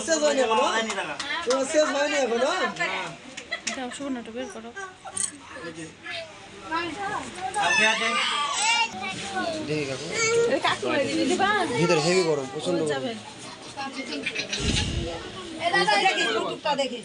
শেষ হয়নি এখনও তোমার শেষ হয়নি এখনও দাও সুবর্ণটা বের করো ভিতরে হেভি গরম প্রচণ্ড গরম দেখিস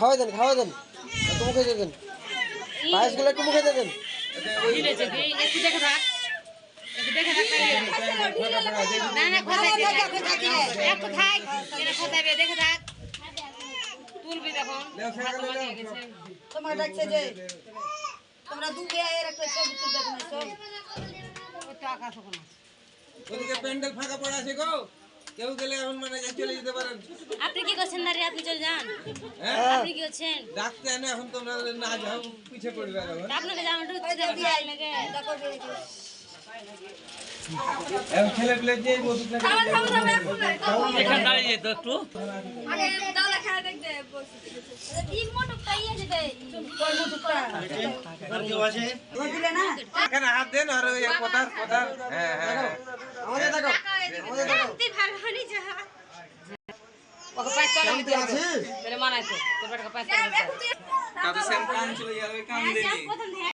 খাওয়াই দেন খাওয়াই দেন। একটু মুখে দিয়ে দেন। পায়েসগুলো একটু মুখে দিয়ে দেন। না না খোদাই একটু থাক এটা খোদাবে দেখে। থাক তুলবি তখন তোমার ডাকছে যে তোমরা দু ভাইয়ের একটা ছবি তুলতে তোমার ওদিকে প্যান্ডেল ফাঁকা পড়ে আছে গো। কেউ গেলে এখন মানে যে চলে যেতে পারেন। আপনি কি করছেন না রে? আপনি চলে যান। হ্যাঁ? আপনি কি করছেন? ডাকতে এনে এখন তোমরা না যাও পিছিয়ে পড়বে এখন। আপনাকে জামাটা দেখো এখন ছেলে পেলে যে বসুক না এখানে দাঁড়িয়ে তো একটু। আগে দাদা খায় দেখতে বসে তিন মোটক পাইয়ে দেবে। কয় মোটকটা ওই দিলে না এখানে হাত দেন আর ওই হ্যাঁ হ্যাঁ। কেমন আছিস? মানাইতো তোর বেটাকে পাঁচ কাদের সেম কান চলে যাবে কান দেনি প্রথম